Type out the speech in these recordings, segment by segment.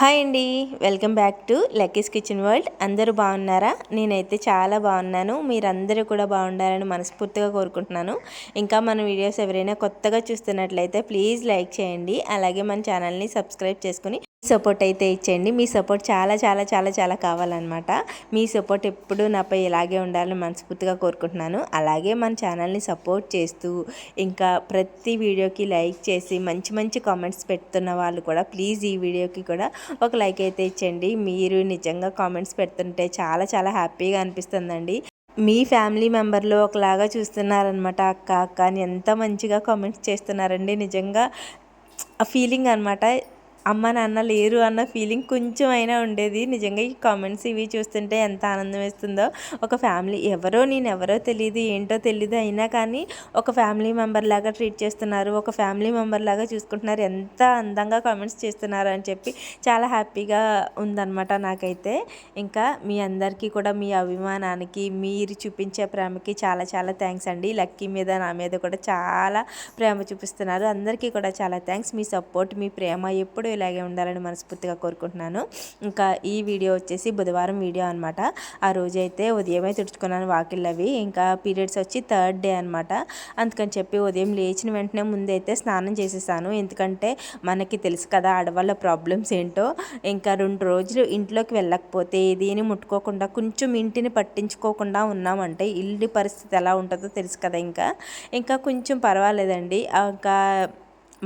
Hi అండి. Welcome back to Lucky's kitchen world. అందరూ బాగున్నారా? నేనైతే చాలా బాగున్నాను. మీరందరూ కూడా బాగుండాలని మనస్ఫూర్తిగా కోరుకుంటున్నాను. ఇంకా మన వీడియోస్ ఎవరైనా కొత్తగా చూస్తున్నట్లయితే ప్లీజ్ లైక్ చేయండి. అలాగే మన ఛానల్ని సబ్స్క్రైబ్ చేసుకుని సపోర్ట్ అయితే ఇచ్చేయండి. మీ సపోర్ట్ చాలా చాలా చాలా చాలా కావాలన్నమాట. మీ సపోర్ట్ ఎప్పుడు నాపై ఇలాగే ఉండాలని మనస్ఫూర్తిగా కోరుకుంటున్నాను. అలాగే మన ఛానల్ని సపోర్ట్ చేస్తూ ఇంకా ప్రతి వీడియోకి లైక్ చేసి మంచి మంచి కామెంట్స్ పెడుతున్న వాళ్ళు కూడా ప్లీజ్ ఈ వీడియోకి కూడా ఒక లైక్ అయితే ఇచ్చండి మీరు నిజంగా కామెంట్స్ పెడుతుంటే చాలా చాలా హ్యాపీగా అనిపిస్తుందండి. మీ ఫ్యామిలీ మెంబర్లు ఒకలాగా చూస్తున్నారనమాట అక్క అక్క అని ఎంత మంచిగా కామెంట్స్ చేస్తున్నారండి. నిజంగా ఆ ఫీలింగ్ అనమాట అమ్మ నాన్న లేరు అన్న ఫీలింగ్ కొంచెం అయినా ఉండేది. నిజంగా ఈ కామెంట్స్ ఇవి చూస్తుంటే ఎంత ఆనందం వేస్తుందో. ఒక ఫ్యామిలీ ఎవరో నేను ఎవరో తెలియదు ఏంటో తెలియదు అయినా కానీ ఒక ఫ్యామిలీ మెంబర్ లాగా ట్రీట్ చేస్తున్నారు. ఒక ఫ్యామిలీ మెంబర్ లాగా చూసుకుంటున్నారు. ఎంత అందంగా కామెంట్స్ చేస్తున్నారు అని చెప్పి చాలా హ్యాపీగా ఉందన్నమాట నాకైతే. ఇంకా మీ అందరికీ కూడా మీ అభిమానానికి మీరు చూపించే ప్రేమకి చాలా చాలా థ్యాంక్స్ అండి. లక్కీ మీద నా మీద కూడా చాలా ప్రేమ చూపిస్తున్నారు. అందరికీ కూడా చాలా థ్యాంక్స్. మీ సపోర్ట్ మీ ప్రేమ ఎప్పుడు ఇలాగే ఉండాలని మనస్ఫూర్తిగా కోరుకుంటున్నాను. ఇంకా ఈ వీడియో వచ్చేసి బుధవారం వీడియో అనమాట ఆ రోజైతే ఉదయమే తుడుచుకున్నాను వాకిళ్ళవి ఇంకా పీరియడ్స్ వచ్చి థర్డ్ డే అనమాట అందుకని చెప్పి ఉదయం లేచిన వెంటనే ముందైతే స్నానం చేసేసాను. ఎందుకంటే మనకి తెలుసు కదా ఆడవాళ్ళ ప్రాబ్లమ్స్ ఏంటో. ఇంకా రెండు రోజులు ఇంట్లోకి వెళ్ళకపోతే ఏదీని ముట్టుకోకుండా కొంచెం ఇంటిని పట్టించుకోకుండా ఉన్నామంటే ఇల్లు పరిస్థితి ఎలా ఉంటుందో తెలుసు కదా ఇంకా. ఇంకా కొంచెం పర్వాలేదండి. ఇంకా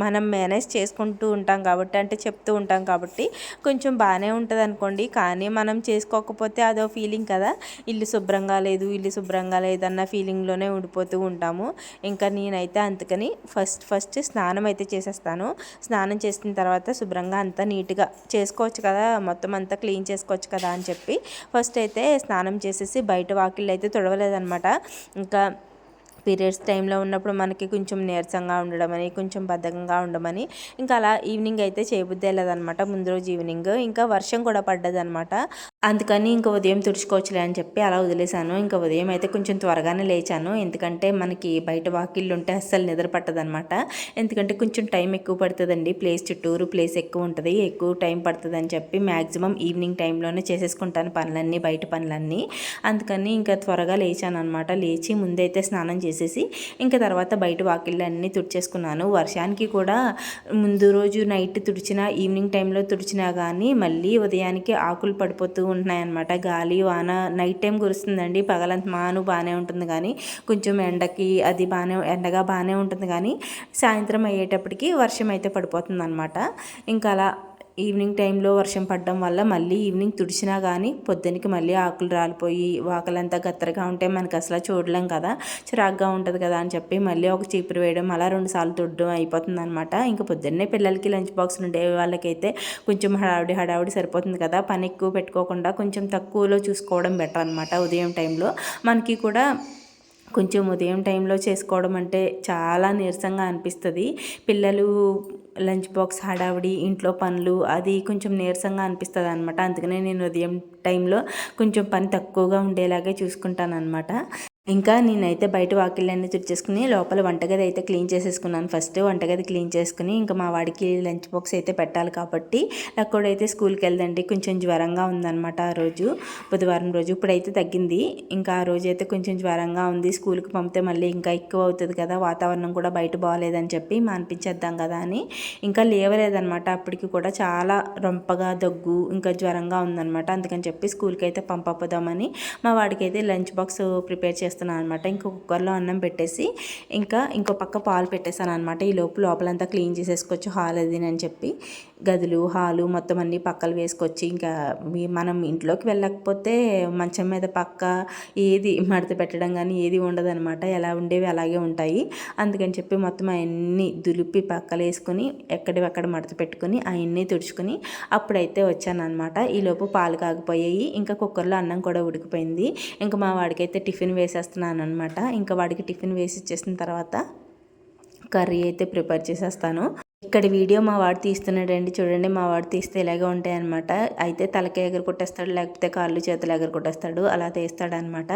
మనం మేనేజ్ చేసుకుంటూ ఉంటాం కాబట్టి అంటే చెప్తూ ఉంటాం కాబట్టి కొంచెం బాగానే ఉంటుంది అనుకోండి కానీ మనం చేసుకోకపోతే అదో ఫీలింగ్ కదా. ఇల్లు శుభ్రంగా లేదు ఇల్లు శుభ్రంగా లేదన్న ఫీలింగ్లోనే ఉండిపోతూ ఉంటాము. ఇంకా నేనైతే అందుకని ఫస్ట్ ఫస్ట్ స్నానం అయితే చేసేస్తాను. స్నానం చేసిన తర్వాత శుభ్రంగా అంతా నీట్గా చేసుకోవచ్చు కదా మొత్తం అంతా క్లీన్ చేసుకోవచ్చు కదా అని చెప్పి ఫస్ట్ అయితే స్నానం చేసేసి బయట వాకిళ్ళు అయితే తుడవలేదనమాట ఇంకా పీరియడ్స్ టైంలో ఉన్నప్పుడు మనకి కొంచెం నీరసంగా ఉండడం అని కొంచెం బద్ధకంగా ఉండమని ఇంకా అలా ఈవినింగ్ అయితే చేయబుద్ది వెళ్ళదనమాట ముందు రోజు ఈవినింగ్ ఇంకా వర్షం కూడా పడ్డదనమాట అందుకని ఇంకా ఉదయం తుడుచుకోవచ్చులే అని చెప్పి అలా వదిలేశాను. ఇంకా ఉదయం అయితే కొంచెం త్వరగానే లేచాను. ఎందుకంటే మనకి బయట వాకిళ్ళు ఉంటే అస్సలు నిద్ర పట్టదనమాట ఎందుకంటే కొంచెం టైం ఎక్కువ పడుతుందండి. ప్లేస్ చుట్టూరు ప్లేస్ ఎక్కువ ఉంటుంది. ఎక్కువ టైం పడుతుంది అని చెప్పి మ్యాక్సిమం ఈవినింగ్ టైంలోనే చేసేసుకుంటాను పనులన్నీ బయట పనులన్నీ. అందుకని ఇంకా త్వరగా లేచాను అనమాట లేచి ముందైతే స్నానం చేసేసి ఇంకా తర్వాత బయట వాకిళ్ళు అన్నీ తుడిచేసుకున్నాను. వర్షానికి కూడా ముందు రోజు నైట్ తుడిచినా ఈవినింగ్ టైంలో తుడిచినా కానీ మళ్ళీ ఉదయానికి ఆకులు పడిపోతూ ఉంటున్నాయన్నమాట. గాలి వాన నైట్ టైం కురుస్తుందండి. పగలంత మాను బాగానే ఉంటుంది కానీ కొంచెం ఎండకి అది బాగానే ఎండగా బాగానే ఉంటుంది కానీ సాయంత్రం అయ్యేటప్పటికి వర్షం అయితే పడిపోతుంది అనమాట ఇంకా అలా ఈవినింగ్ టైంలో వర్షం పడడం వల్ల మళ్ళీ ఈవినింగ్ తుడిచినా కానీ పొద్దునికి మళ్ళీ ఆకులు రాలిపోయి వాకలంతా గత్తరగా ఉంటే మనకి అసలు చూడలేం కదా. చిరాగ్గా ఉంటుంది కదా అని చెప్పి మళ్ళీ ఒక చీపురు వేయడం అలా రెండు సార్లు తుడడం అయిపోతుంది అనమాట ఇంకా పొద్దున్నే పిల్లలకి లంచ్ బాక్స్ ఉండే వాళ్ళకైతే కొంచెం హడావిడి హడావిడి సరిపోతుంది కదా. పని ఎక్కువ పెట్టుకోకుండా కొంచెం తక్కువలో చూసుకోవడం బెటర్ అనమాట ఉదయం టైంలో. మనకి కూడా కొంచెం ఉదయం టైంలో చేసుకోవడం అంటే చాలా నీరసంగా అనిపిస్తుంది. పిల్లలు లంచ్ బాక్స్ హడావిడి ఇంట్లో పనులు అది కొంచెం నీరసంగా అనిపిస్తుంది అనమాట అందుకనే నేను ఉదయం టైంలో కొంచెం పని తక్కువగా ఉండేలాగే చూసుకుంటాను అనమాట ఇంకా నేనైతే బయట వాకిళ్ళన్నీ తుడిచేసుకుని లోపల వంటగది అయితే క్లీన్ చేసేసుకున్నాను. ఫస్ట్ వంటగది క్లీన్ చేసుకుని ఇంకా మా వాడికి లంచ్ బాక్స్ అయితే పెట్టాలి కాబట్టి అయితే స్కూల్కి వెళ్దండి. కొంచెం జ్వరంగా ఉందన్నమాట ఆ రోజు. బుధవారం రోజు ఇప్పుడైతే తగ్గింది. ఇంకా ఆ రోజు అయితే కొంచెం జ్వరంగా ఉంది. స్కూల్కి పంపితే మళ్ళీ ఇంకా ఎక్కువ అవుతుంది కదా. వాతావరణం కూడా బయట బాగాలేదని చెప్పి మానిపించేద్దాం కదా అని. ఇంకా లేవలేదనమాట అప్పటికి కూడా చాలా రొంపగా దగ్గు ఇంకా జ్వరంగా ఉందన్నమాట. అందుకని చెప్పి స్కూల్కి అయితే పంపపోదామని మా వాడికి అయితే లంచ్ బాక్స్ ప్రిపేర్ చేస్తాను చేస్తున్నాను అనమాట ఇంకో కుక్కర్లో అన్నం పెట్టేసి ఇంకా ఇంకో పక్క పాలు పెట్టేశాను అనమాట ఈ లోపు లోపలంతా క్లీన్ చేసేసుకోవచ్చు హాల్ అది అని చెప్పి. గదులు హాలు మొత్తం అన్ని పక్కలు వేసుకొచ్చి ఇంకా మనం ఇంట్లోకి వెళ్ళకపోతే మంచం మీద పక్క ఏది మడత పెట్టడం కానీ ఏది ఉండదనమాట ఎలా ఉండేవి అలాగే ఉంటాయి. అందుకని చెప్పి మొత్తం అవన్నీ దులిపి పక్కలు వేసుకొని ఎక్కడివక్కడ మడత పెట్టుకొని అవన్నీ తుడుచుకొని అప్పుడైతే వచ్చానమాట ఈలోపు పాలు కాగిపోయాయి. ఇంకా కుక్కర్లో అన్నం కూడా ఉడికిపోయింది. ఇంకా మా వాడికైతే టిఫిన్ వేసేస్తాను వేసేస్తున్నాను అనమాట ఇంకా వాడికి టిఫిన్ వేసి ఇచ్చేసిన తర్వాత కర్రీ అయితే ప్రిపేర్ చేసేస్తాను. ఇక్కడ వీడియో మా వాడు తీస్తున్నాడండి. చూడండి మా వాడు తీస్తే ఇలాగే ఉంటాయి అనమాట అయితే తలకి ఎగర కొట్టేస్తాడు లేకపోతే కాళ్ళు చేతులు ఎగర కొట్టేస్తాడు అలా తీస్తాడనమాట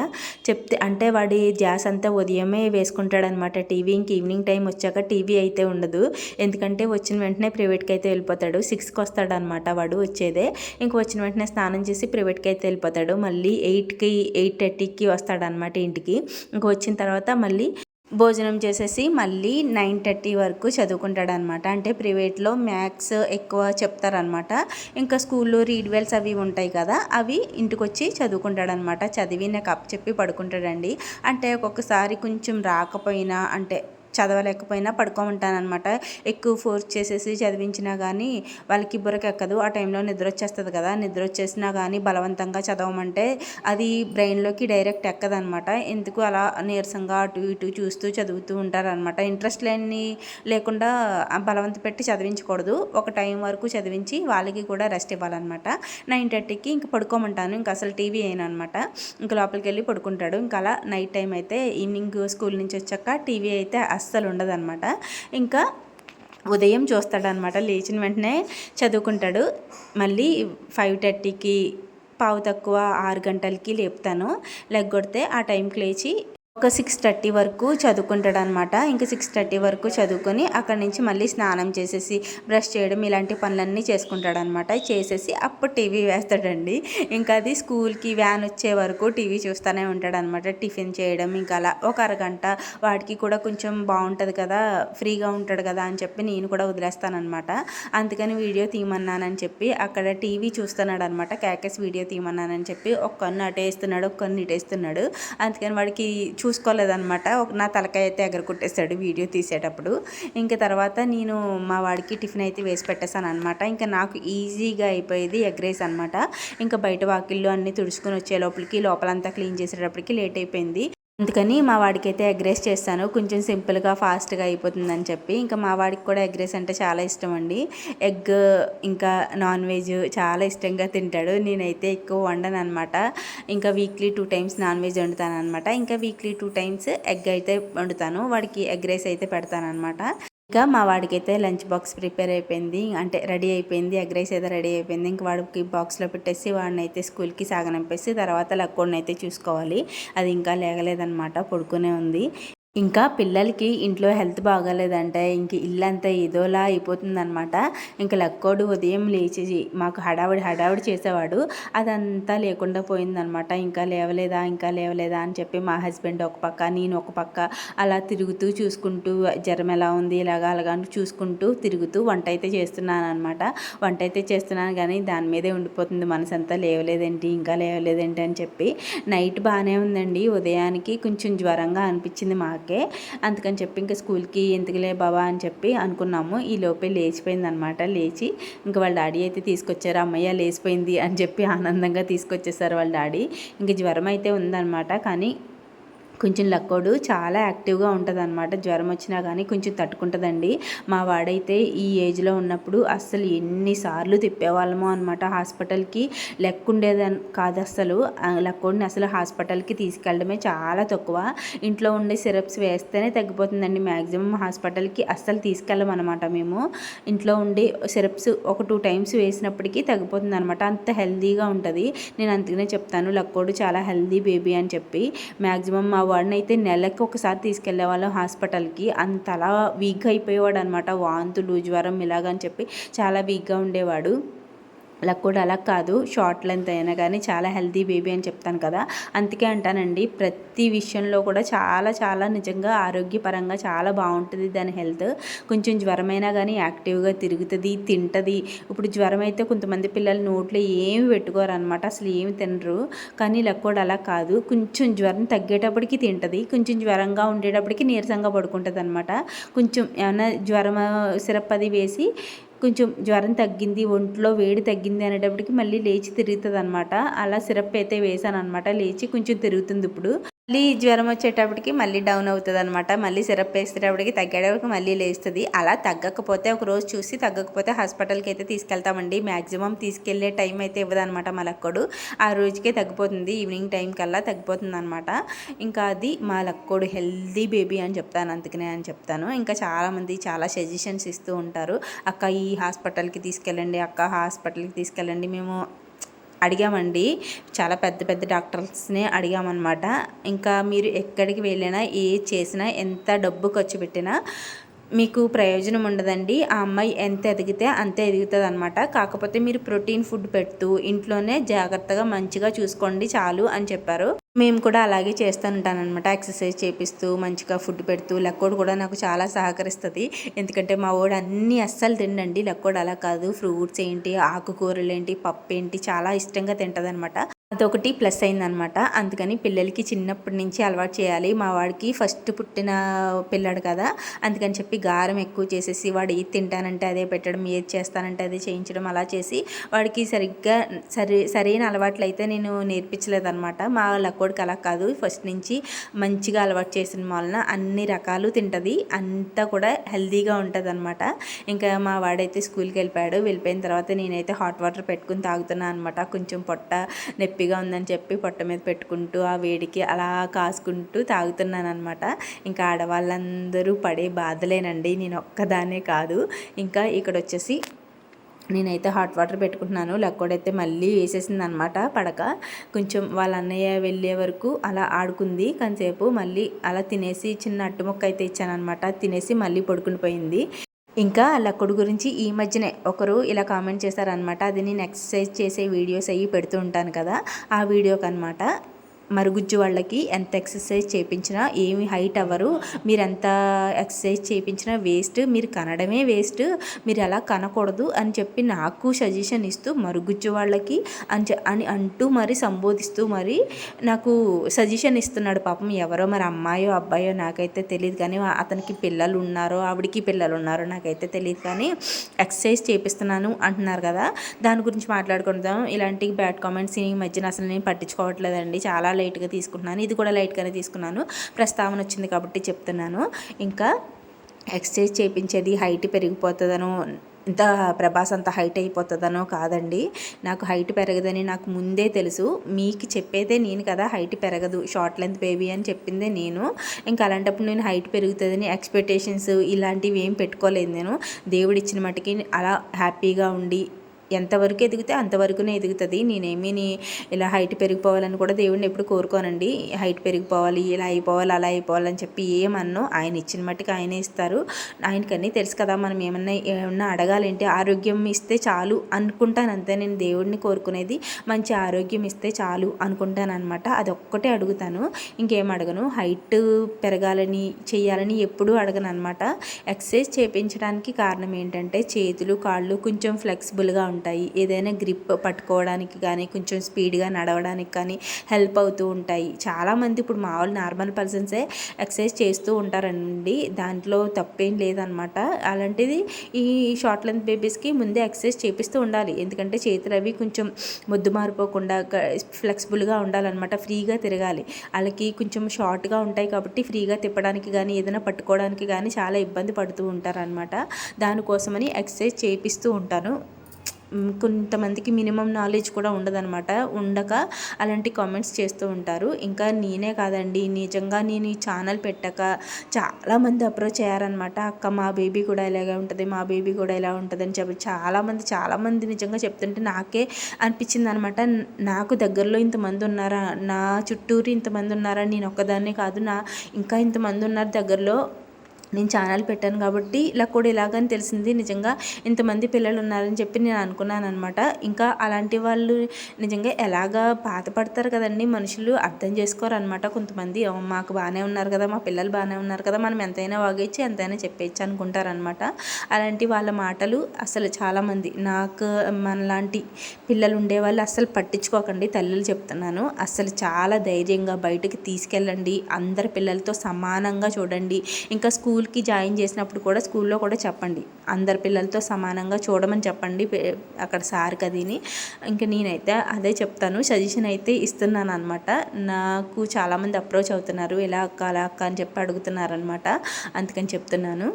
చెప్తే అంటే వాడి జాస్ అంతా ఉదయమే వేసుకుంటాడనమాట టీవీ ఇంక ఈవినింగ్ టైం వచ్చాక టీవీ అయితే ఉండదు. ఎందుకంటే వచ్చిన వెంటనే ప్రైవేట్కి అయితే వెళ్ళిపోతాడు. సిక్స్కి వస్తాడనమాట వాడు వచ్చేదే. ఇంక వచ్చిన వెంటనే స్నానం చేసి ప్రైవేట్కి అయితే వెళ్ళిపోతాడు. మళ్ళీ ఎయిట్కి ఎయిట్ థర్టీకి వస్తాడనమాట ఇంటికి. ఇంక వచ్చిన తర్వాత మళ్ళీ భోజనం చేసేసి మళ్ళీ నైన్ థర్టీ వరకు చదువుకుంటాడు అనమాట అంటే ప్రైవేట్లో మ్యాథ్స్ ఎక్కువ చెప్తారనమాట. ఇంకా స్కూల్లో రీడ్ వెల్స్ అవి ఉంటాయి కదా అవి ఇంటికి వచ్చి చదువుకుంటాడు అనమాట చదివి నాకు అప్ చెప్పి పడుకుంటాడండి. అంటే ఒక్కొక్కసారి కొంచెం రాకపోయినా అంటే చదవలేకపోయినా పడుకోమంటానమాట ఎక్కువ ఫోర్స్ చేసేసి చదివించినా కానీ వాళ్ళకి బుర్రకెక్కదు. ఆ టైంలో నిద్ర వచ్చేస్తుంది కదా. నిద్ర వచ్చేసినా కానీ బలవంతంగా చదవమంటే అది బ్రెయిన్లోకి డైరెక్ట్ ఎక్కదనమాట ఎందుకు అలా నీరసంగా అటు ఇటు చూస్తూ చదువుతూ ఉంటారనమాట ఇంట్రెస్ట్ లేని లేకుండా బలవంత పెట్టి చదివించకూడదు. ఒక టైం వరకు చదివించి వాళ్ళకి కూడా రెస్ట్ ఇవ్వాలన్నమాట. నైన్ థర్టీకి ఇంక పడుకోమంటాను. ఇంక అసలు టీవీ అయినా అనమాట ఇంక లోపలికి వెళ్ళి పడుకుంటాడు. ఇంకా అలా నైట్ టైం అయితే ఈవినింగ్ స్కూల్ నుంచి వచ్చాక టీవీ అయితే అస్సలు ఉండదన్నమాట ఇంకా ఉదయం చూస్తాడనమాట. లేచిన వెంటనే చదువుకుంటాడు. మళ్ళీ ఫైవ్ థర్టీకి పావు తక్కువ ఆరు గంటలకి లేపుతాను. లెగ్గొడితే ఆ టైంకి లేచి ఒక సిక్స్ థర్టీ వరకు చదువుకుంటాడు అనమాట ఇంకా సిక్స్ థర్టీ వరకు చదువుకొని అక్కడి నుంచి మళ్ళీ స్నానం చేసేసి బ్రష్ చేయడం ఇలాంటి పనులన్నీ చేసుకుంటాడు అనమాట చేసేసి అప్పుడు టీవీ వేస్తాడండి. ఇంకా అది స్కూల్కి వ్యాన్ వచ్చే వరకు టీవీ చూస్తూనే ఉంటాడు అనమాట టిఫిన్ చేయడం ఇంకా అలా. ఒక అరగంట వాడికి కూడా కొంచెం బాగుంటుంది కదా ఫ్రీగా ఉంటాడు కదా అని చెప్పి నేను కూడా వదిలేస్తానమాట అందుకని వీడియో తీయమన్నానని చెప్పి అక్కడ టీవీ చూస్తున్నాడు అనమాట క్యాకెస్ వీడియో తీయమన్నానని చెప్పి ఒక్కన్ను అటేస్తున్నాడు ఒక్కన్ని ఇటేస్తున్నాడు. అందుకని వాడికి చూ చూసుకోలేదనమాట ఒక నా తలకాయ అయితే ఎగరకొట్టేశాడు వీడియో తీసేటప్పుడు. ఇంకా తర్వాత నేను మా వాడికి టిఫిన్ అయితే వేసి పెట్టేశాను అనమాట ఇంకా నాకు ఈజీగా అయిపోయేది ఎగ్ రైస్ అనమాట ఇంకా బయట వాకిళ్ళు అన్నీ తుడుచుకొని వచ్చే లోపలికి లోపలంతా క్లీన్ చేసేటప్పటికి లేట్ అయిపోయింది. అందుకని మా వాడికి అయితే ఎగ్ రైస్ చేస్తాను. కొంచెం సింపుల్గా ఫాస్ట్గా అయిపోతుందని చెప్పి. ఇంకా మా వాడికి కూడా ఎగ్ రైస్ అంటే చాలా ఇష్టం అండి. ఎగ్ ఇంకా నాన్ వెజ్ చాలా ఇష్టంగా తింటాడు. నేనైతే ఎక్కువ వండను అనమాట ఇంకా weekly two times non veg వండుతాను అనమాట ఇంకా వీక్లీ టూ టైమ్స్ ఎగ్ అయితే వండుతాను. వాడికి ఎగ్ రైస్ అయితే పెడతాను అనమాట ఇంకా మా వాడికైతే లంచ్ బాక్స్ ప్రిపేర్ అయిపోయింది. అంటే రెడీ అయిపోయింది. ఎగ్ రైస్ అయితే రెడీ అయిపోయింది. ఇంక వాడికి బాక్స్లో పెట్టేసి వాడిని అయితే స్కూల్కి సాగనంపేసి తర్వాత లక్కోడిని అయితే చూసుకోవాలి. అది ఇంకా లేగలేదనమాట పడుకునే ఉంది. ఇంకా పిల్లలకి ఇంట్లో హెల్త్ బాగాలేదంటే ఇంక ఇల్లంతా ఏదోలా అయిపోతుందనమాట ఇంకా లక్కోడు ఉదయం లేచి మాకు హడావిడి హడావిడి చేసేవాడు. అదంతా లేకుండా పోయిందనమాట ఇంకా లేవలేదా ఇంకా లేవలేదా అని చెప్పి మా హస్బెండ్ ఒక పక్క నేను ఒక పక్క అలా తిరుగుతూ చూసుకుంటూ జ్వరం ఎలా ఉంది ఇలాగా అలాగా చూసుకుంటూ తిరుగుతూ వంట అయితే చేస్తున్నాను అనమాట వంట అయితే చేస్తున్నాను కానీ దాని మీదే ఉండిపోతుంది మనసు అంతా లేవలేదేంటి ఇంకా లేవలేదేంటి అని చెప్పి నైట్ బాగానే ఉందండి. ఉదయానికి కొంచెం జ్వరంగా అనిపించింది మాకు. మాకే అందుకని చెప్పి ఇంకా స్కూల్కి ఎందుకులే బాబా అని చెప్పి అనుకున్నాము. ఈ లోపే లేచిపోయిందనమాట. లేచి ఇంకా వాళ్ళ డాడీ అయితే తీసుకొచ్చారు. అమ్మయ్య లేచిపోయింది అని చెప్పి ఆనందంగా తీసుకొచ్చేసారు వాళ్ళ డాడీ. ఇంక జ్వరం అయితే ఉందన్నమాట కానీ కొంచెం లక్కోడు చాలా యాక్టివ్గా ఉంటుంది అనమాట జ్వరం వచ్చినా కానీ కొంచెం తట్టుకుంటుందండి. మా వాడైతే ఈ ఏజ్లో ఉన్నప్పుడు అస్సలు ఎన్నిసార్లు తిప్పేవాళ్ళమో అనమాట హాస్పిటల్కి లెక్కుండేదని కాదు అస్సలు. లక్కోడిని అసలు హాస్పిటల్కి తీసుకెళ్ళడమే చాలా తక్కువ. ఇంట్లో ఉండే సిరప్స్ వేస్తేనే తగ్గిపోతుందండి. మ్యాక్సిమం హాస్పిటల్కి అస్సలు తీసుకెళ్ళమన్నమాట మేము. ఇంట్లో ఉండే సిరప్స్ ఒక టూ టైమ్స్ వేసినప్పటికీ తగ్గిపోతుంది అనమాట అంత హెల్దీగా ఉంటుంది. నేను అందుకనే చెప్తాను. లక్కోడు చాలా హెల్దీ బేబీ అని చెప్పి. మ్యాక్సిమం మా వాడిని అయితే నెలకి ఒకసారి తీసుకెళ్ళే వాళ్ళం హాస్పిటల్కి. అంతలా వీక్ అయిపోయేవాడు అనమాట వాంతులు జ్వరం ఇలాగని చెప్పి చాలా వీక్గా ఉండేవాడు. అలా కూడా అలా కాదు. షార్ట్ లెంత్ అయినా కానీ చాలా హెల్తీ బేబీ అని చెప్తాను కదా. అందుకే అంటానండి ప్రతి విషయంలో కూడా చాలా చాలా నిజంగా ఆరోగ్యపరంగా చాలా బాగుంటుంది దాని హెల్త్. కొంచెం జ్వరమైనా కానీ యాక్టివ్గా తిరుగుతుంది తింటుంది. ఇప్పుడు జ్వరం అయితే కొంతమంది పిల్లలు నోట్లో ఏమి పెట్టుకోరు అనమాట అసలు ఏమి తినరు. కానీ ఇలా కూడా అలా కాదు. కొంచెం జ్వరం తగ్గేటప్పటికి తింటుంది. కొంచెం జ్వరంగా ఉండేటప్పటికి నీరసంగా పడుకుంటుంది అనమాట కొంచెం ఏమైనా జ్వరం సిరప్ అది వేసి కొంచెం జ్వరం తగ్గింది ఒంట్లో వేడి తగ్గింది అనేటప్పటికి మళ్ళీ లేచి తిరుగుతుంది అనమాట అలా సిరప్ అయితే వేసాను అనమాట లేచి కొంచెం తిరుగుతుంది ఇప్పుడు. మళ్ళీ జ్వరం వచ్చేటప్పటికి మళ్ళీ డౌన్ అవుతుంది అనమాట మళ్ళీ సిరప్ వేసేటప్పటికి తగ్గేటప్పటికి మళ్ళీ లేస్తుంది. అలా తగ్గకపోతే ఒక రోజు చూసి తగ్గకపోతే హాస్పిటల్కి అయితే తీసుకెళ్తామండి. మ్యాక్సిమం తీసుకెళ్ళే టైం అయితే ఇవ్వదనమాట మా ఆ రోజుకే తగ్గిపోతుంది. ఈవినింగ్ టైం కల్లా తగ్గిపోతుంది అనమాట ఇంకా అది మా హెల్దీ బేబీ అని చెప్తాను. అందుకనే అని చెప్తాను. ఇంకా చాలామంది చాలా సజెషన్స్ ఇస్తూ ఉంటారు. అక్క ఈ హాస్పిటల్కి తీసుకెళ్ళండి. అక్క హాస్పిటల్కి తీసుకెళ్ళండి. మేము అడిగామండి. చాలా పెద్ద పెద్ద డాక్టర్స్ని అడిగామన్నమాట. ఇంకా మీరు ఎక్కడికి వెళ్ళినా ఏ చేసినా ఎంత డబ్బు ఖర్చు పెట్టినా మీకు ప్రయోజనం ఉండదండి. ఆ అమ్మాయి ఎంత ఎదిగితే అంతే ఎదుగుతుంది అనమాట కాకపోతే మీరు ప్రోటీన్ ఫుడ్ పెడుతూ ఇంట్లోనే జాగ్రత్తగా మంచిగా చూసుకోండి చాలు అని చెప్పారు. మేము కూడా అలాగే చేస్తుంటాను అనమాట ఎక్సర్సైజ్ చేపిస్తూ మంచిగా ఫుడ్ పెడుతూ లక్కోడు కూడా నాకు చాలా సహకరిస్తుంది. ఎందుకంటే మా వాడు అన్నీ అస్సలు తినండి లక్కోడు అలా కాదు. ఫ్రూట్స్ ఏంటి ఆకుకూరలు ఏంటి పప్పు ఏంటి చాలా ఇష్టంగా తింటుంది అనమాట అదొకటి ప్లస్ అయిందనమాట. అందుకని పిల్లలకి చిన్నప్పటి నుంచి అలవాటు చేయాలి. మా వాడికి ఫస్ట్ పుట్టిన పిల్లాడు కదా. అందుకని చెప్పి గారం ఎక్కువ చేసేసి వాడు ఏది తింటానంటే అదే పెట్టడం ఏది చేస్తానంటే అదే చేయించడం అలా చేసి వాడికి సరిగ్గా సరి సరైన అలవాట్లు అయితే నేను నేర్పించలేదన్నమాట మా లక్కోడికి అలా కాదు. ఫస్ట్ నుంచి మంచిగా అలవాటు చేసిన వలన అన్ని రకాలు తింటుంది. అంతా కూడా హెల్తీగా ఉంటుంది అనమాట ఇంకా మా వాడైతే స్కూల్కి వెళ్ళిపోయాడు. వెళ్ళిపోయిన తర్వాత నేనైతే హాట్ వాటర్ పెట్టుకుని తాగుతున్నాను అనమాట. కొంచెం పొట్ట నొప్పి నొప్పిగా ఉందని చెప్పి పొట్ట మీద పెట్టుకుంటూ ఆ వేడికి అలా కాసుకుంటూ తాగుతున్నాను అనమాట ఇంకా ఆడవాళ్ళందరూ పడే బాధలేనండి. నేను ఒక్కదానే కాదు. ఇంకా ఇక్కడ వచ్చేసి నేనైతే హాట్ వాటర్ పెట్టుకుంటున్నాను. లెక్కోడైతే మళ్ళీ వేసేసింది అనమాట పడక. కొంచెం వాళ్ళ అన్నయ్య వెళ్ళే వరకు అలా ఆడుకుంది. కాసేపు మళ్ళీ అలా తినేసి చిన్న అట్టు మొక్క అయితే ఇచ్చానమాట తినేసి మళ్ళీ పడుకుని పోయింది. ఇంకా లక్కుడు గురించి ఈ మధ్యనే ఒకరు ఇలా కామెంట్ చేశారనమాట అది నేను ఎక్సర్సైజ్ చేసే వీడియోస్ అవి పెడుతూ ఉంటాను కదా ఆ వీడియోకి అనమాట మరుగుజ్జు వాళ్ళకి ఎంత ఎక్సర్సైజ్ చేయించినా ఏమి హైట్ అవ్వరు. మీరు ఎంత ఎక్సర్సైజ్ చేయించినా వేస్ట్ మీరు కనడమే వేస్ట్ మీరు అలా కనకూడదు అని చెప్పి నాకు సజెషన్ ఇస్తూ మరుగుజ్జు వాళ్ళకి అని అని అంటూ మరి సంబోధిస్తూ మరి నాకు సజెషన్ ఇస్తున్నాడు పాపం. ఎవరో మరి అమ్మాయో అబ్బాయో నాకైతే తెలియదు కానీ అతనికి పిల్లలు ఉన్నారో ఆవిడికి పిల్లలు ఉన్నారో నాకైతే తెలియదు కానీ ఎక్సర్సైజ్ చేపిస్తున్నాను అంటున్నారు కదా. దాని గురించి మాట్లాడుకుందాం. ఇలాంటి బ్యాడ్ కామెంట్స్ ఈ మధ్యన అసలు నేను పట్టించుకోవట్లేదండి. చాలా లైట్గా తీసుకుంటున్నాను. ఇది కూడా లైట్గానే తీసుకున్నాను. ప్రస్తావన వచ్చింది కాబట్టి చెప్తున్నాను. ఇంకా ఎక్సర్సైజ్ చేయించేది హైట్ పెరిగిపోతుందనో ఇంత ప్రభాస్ అంత హైట్ అయిపోతుందనో కాదండి. నాకు హైట్ పెరగదని నాకు ముందే తెలుసు. మీకు చెప్పేదే నేను కదా హైట్ పెరగదు షార్ట్ లెంత్ బేబీ అని చెప్పిందే నేను. ఇంకా అలాంటప్పుడు నేను హైట్ పెరుగుతుందని ఎక్స్పెక్టేషన్స్ ఇలాంటివి ఏం పెట్టుకోలేదు నేను. దేవుడు ఇచ్చిన మటుకి అలా హ్యాపీగా ఉండి ఎంతవరకు ఎదిగితే అంతవరకునే ఎదుగుతుంది. నేనేమీ ఇలా హైట్ పెరిగిపోవాలని కూడా దేవుడిని ఎప్పుడు కోరుకోనండి. హైట్ పెరిగిపోవాలి ఇలా అయిపోవాలి అలా అయిపోవాలని చెప్పి ఏమన్నో ఆయన ఇచ్చిన మట్టుకు ఆయనే ఇస్తారు. ఆయనకన్నీ తెలుసు కదా మనం ఏమన్నా ఏమన్నా అడగాలంటే ఆరోగ్యం ఇస్తే చాలు అనుకుంటాను అంతే. నేను దేవుడిని కోరుకునేది మంచి ఆరోగ్యం ఇస్తే చాలు అనుకుంటాను అనమాట అది ఒక్కటే అడుగుతాను. ఇంకేం అడగను. హైట్ పెరగాలని చేయాలని ఎప్పుడూ అడగను అనమాట ఎక్సర్సైజ్ చేయించడానికి కారణం ఏంటంటే చేతులు కాళ్ళు కొంచెం ఫ్లెక్సిబుల్గా ఉంటాయి ఉంటాయి. ఏదైనా గ్రిప్ పట్టుకోవడానికి కానీ కొంచెం స్పీడ్గా నడవడానికి కానీ హెల్ప్ అవుతూ ఉంటాయి. చాలామంది ఇప్పుడు మామూలు నార్మల్ పర్సన్సే ఎక్సర్సైజ్ చేస్తూ ఉంటారండి. దాంట్లో తప్పేం లేదనమాట అలాంటిది ఈ షార్ట్ లెంత్ బేబీస్కి ముందే ఎక్సర్సైజ్ చేపిస్తూ ఉండాలి. ఎందుకంటే చేతులు అవి కొంచెం ముద్దు మారిపోకుండా ఫ్లెక్సిబుల్గా ఉండాలన్నమాట. ఫ్రీగా తిరగాలి. వాళ్ళకి కొంచెం షార్ట్గా ఉంటాయి కాబట్టి ఫ్రీగా తిప్పడానికి కానీ ఏదైనా పట్టుకోవడానికి కానీ చాలా ఇబ్బంది పడుతూ ఉంటారనమాట దానికోసమని ఎక్సర్సైజ్ చేపిస్తూ ఉంటాను. కొంతమందికి మినిమం నాలెడ్జ్ కూడా ఉండదనమాట ఉండక అలాంటి కామెంట్స్ చేస్తూ ఉంటారు. ఇంకా నేనే కాదండి నిజంగా నేను ఈ ఛానల్ పెట్టాక చాలామంది అప్రోచ్ అయ్యారనమాట అక్క మా బేబీ కూడా ఇలాగే ఉంటుంది మా బేబీ కూడా ఇలా ఉంటుంది అని చెప్పి చాలామంది చాలామంది నిజంగా చెప్తుంటే నాకే అనిపించింది అనమాట నాకు దగ్గరలో ఇంతమంది ఉన్నారా నా చుట్టూరు ఇంతమంది ఉన్నారా నేను ఒక్కదాన్నే కాదు నా ఇంకా ఇంతమంది ఉన్నారు దగ్గరలో. నేను ఛానల్ పెట్టాను కాబట్టి ఇలా కూడా ఇలాగని తెలిసింది. నిజంగా ఇంతమంది పిల్లలు ఉన్నారని చెప్పి నేను అనుకున్నాను అనమాట ఇంకా అలాంటి వాళ్ళు నిజంగా ఎలాగా బాధపడతారు కదండి? మనుషులు అర్థం చేసుకోరు అనమాట కొంతమంది మాకు బాగానే ఉన్నారు కదా మా పిల్లలు బాగానే ఉన్నారు కదా మనం ఎంతైనా వాగేచ్చి ఎంతైనా చెప్పేయచ్చు అనుకుంటారనమాట అలాంటి వాళ్ళ మాటలు అసలు చాలామంది నాకు మనలాంటి పిల్లలు ఉండేవాళ్ళు అసలు పట్టించుకోకండి తల్లులు చెప్తున్నాను. అసలు చాలా ధైర్యంగా బయటకు తీసుకెళ్ళండి. అందరి పిల్లలతో సమానంగా చూడండి. ఇంకా స్కూల్ స్కూల్కి జాయిన్ చేసినప్పుడు కూడా స్కూల్లో కూడా చెప్పండి. అందరి పిల్లలతో సమానంగా చూడమని చెప్పండి అక్కడ సార్ కదిని. ఇంకా నేనైతే అదే చెప్తాను. సజెషన్ అయితే ఇస్తున్నాను అనమాట నాకు చాలామంది అప్రోచ్ అవుతున్నారు. ఇలా అక్క అలా అక్క అని చెప్పి అడుగుతున్నారనమాట అందుకని చెప్తున్నాను.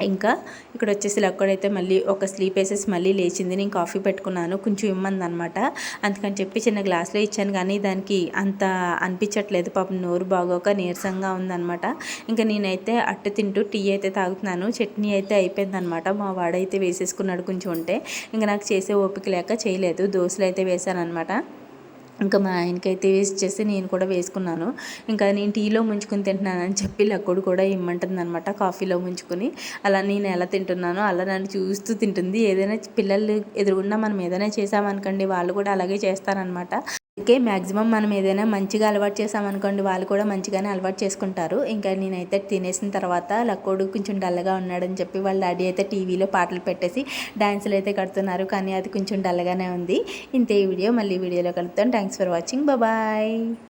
ఇంకా ఇక్కడ వచ్చేసి లక్కడైతే మళ్ళీ ఒక స్లీప్ వేసేసి మళ్ళీ లేచింది. నేను కాఫీ పెట్టుకున్నాను. కొంచెం ఇమ్మంది అనమాట అందుకని చెప్పి చిన్న గ్లాస్లో ఇచ్చాను కానీ దానికి అంత అనిపించట్లేదు. పాపం నోరు బాగోక నీరసంగా ఉందన్నమాట ఇంకా నేనైతే అట్టు తింటూ టీ అయితే తాగుతున్నాను. చట్నీ అయితే అయిపోయిందనమాట. మా వాడైతే వేసేసుకున్నాడు కొంచెం ఉంటే. ఇంకా నాకు చేసే ఓపిక లేక చేయలేదు. దోశలు అయితే వేశాను అనమాట ఇంకా మా ఆయనకైతే వేసి చేసి నేను కూడా వేసుకున్నాను. ఇంకా నేను టీలో ముంచుకుని తింటున్నానని చెప్పి లక్కుడు కూడా ఇమ్మంటుంది అనమాట కాఫీలో ముంచుకొని. అలా నేను ఎలా తింటున్నానో అలా నన్ను చూస్తూ తింటుంది. ఏదైనా పిల్లలు ఎదురుగుండా మనం ఏదైనా చేసామనుకోండి వాళ్ళు కూడా అలాగే చేస్తారనమాట అందుకే మ్యాక్సిమం మనం ఏదైనా మంచిగా అలవాటు చేసామనుకోండి వాళ్ళు కూడా మంచిగానే అలవాటు చేసుకుంటారు. ఇంకా నేనైతే తినేసిన తర్వాత లక్కోడు కొంచెం డల్గా ఉన్నాడని చెప్పి వాళ్ళ డాడీ అయితే టీవీలో పాటలు పెట్టేసి డ్యాన్సులు అయితే కడుతున్నారు. కానీ అది కొంచెం డల్గానే ఉంది. ఇంతే ఈ వీడియో. మళ్ళీ వీడియోలో కలుపుతాను థ్యాంక్స్ ఫర్ వాచింగ్ బాయ్